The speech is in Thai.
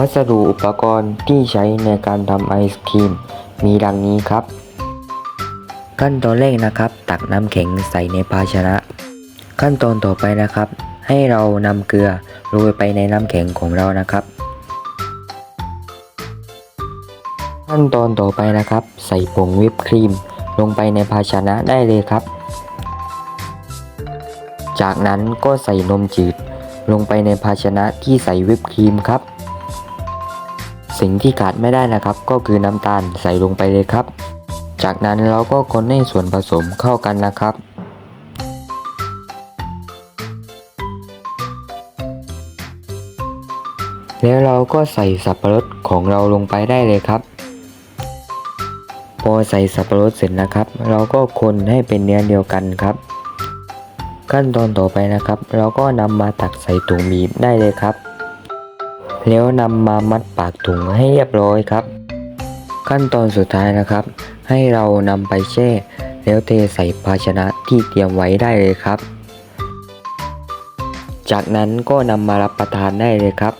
วัสดุอุปกรณ์ที่ใช้ในการทำไอศครีม มีดังนี้ครับ ขั้นตอนแรกนะครับ ตักน้ำแข็งใส่ในภาชนะ ขั้นตอนต่อไปนะครับ ให้เรานำเกลือโรยไปในน้ำแข็งของเรานะครับ ขั้นตอนต่อไปนะครับ ใส่ผงวิปครีม ลงไปในภาชนะได้เลยครับ จากนั้นก็ใส่นมจืดลงไปในภาชนะที่ใส่วิปครีมครับ สิ่งที่ขาดไม่ได้นะครับ ก็คือน้ำตาลใส่ลงไปเลยครับ จากนั้นเราก็คนให้ส่วนผสมเข้ากันนะครับแล้วเราก็ใส่สับปะรดของเราลงไปได้เลยครับ พอใส่สับปะรดเสร็จนะครับ เราก็คนให้เป็นเนื้อเดียวกันครับ ขั้นตอนต่อไปนะครับ เราก็นำมาตักใส่ถุงบีบได้เลยครับ แล้วนำมามัดปากถุงให้เรียบร้อยครับ ขั้นตอนสุดท้ายนะครับ ให้เรานำไปแช่ แล้วเทใส่ภาชนะที่เตรียมไว้ได้เลยครับ จากนั้นก็นำมารับประทานได้เลยครับ